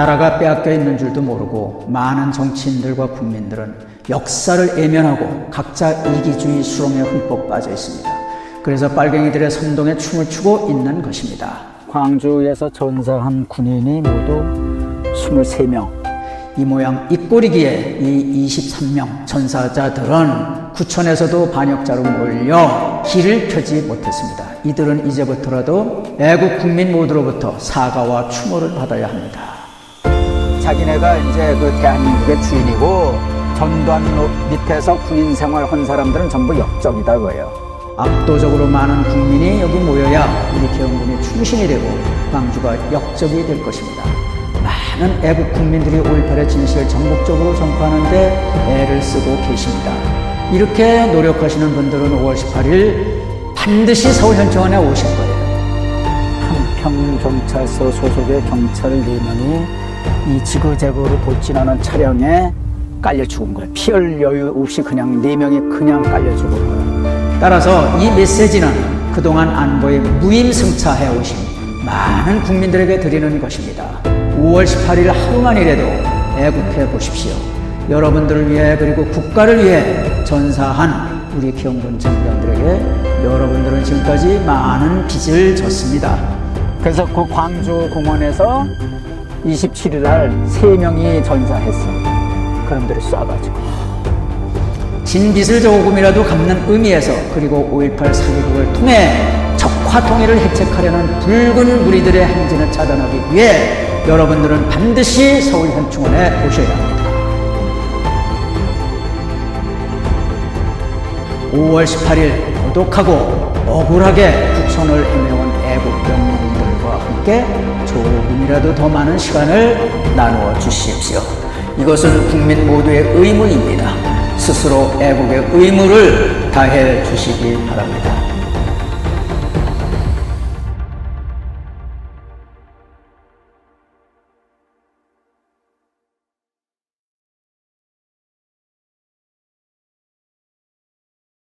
나라가 빼앗겨 있는 줄도 모르고 많은 정치인들과 국민들은 역사를 외면하고 각자 이기주의 수렁에 흠뻑 빠져 있습니다. 그래서 빨갱이들의 선동에 춤을 추고 있는 것입니다. 광주에서 전사한 군인이 모두 23명. 이 모양 이 꼴이기에 이 23명 전사자들은 구천에서도 반역자로 몰려 길을 펴지 못했습니다. 이들은 이제부터라도 애국 국민 모두로부터 사과와 추모를 받아야 합니다. 자기네가 이제 그 대한민국의 주인이고 전두환 밑에서 군인 생활 한 사람들은 전부 역적이다 그거예요. 압도적으로 많은 국민이 여기 모여야 우리 개헌군이 충신이 되고 광주가 역적이 될 것입니다. 많은 애국 국민들이 5.18의 진실을 전국적으로 전파하는데 애를 쓰고 계십니다. 이렇게 노력하시는 분들은 5월 18일 반드시 서울 현충원에 오실 거예요. 한평경찰서 소속의 경찰 4명이 이 지그재그로 돌진하는 차량에 깔려 죽은 거예요. 피할 여유 없이 그냥 4명이 그냥 깔려 죽은 거예요. 따라서 이 메시지는 그동안 안보에 무임승차해 오신 많은 국민들에게 드리는 것입니다. 5월 18일 하루만이라도 애국해 보십시오. 여러분들을 위해 그리고 국가를 위해 전사한 우리 기영군 장병들에게 여러분들은 지금까지 많은 빚을 졌습니다. 그래서 그 광주 공원에서 27일 날 3명이 전사했어. 그놈들을 쏴가지고. 진 빚을 조금이라도 갚는 의미에서 그리고 5.18 사기극을 통해 적화 통일을 획책하려는 붉은 무리들의 행진을 차단하기 위해 여러분들은 반드시 서울 현충원에 오셔야 합니다. 5월 18일 고독하고 억울하게 국선을 헤매온 애국 영웅들과 함께 조금이라도 더 많은 시간을 나누어 주십시오. 이것은 국민 모두의 의무입니다. 스스로 애국의 의무를 다해 주시기 바랍니다.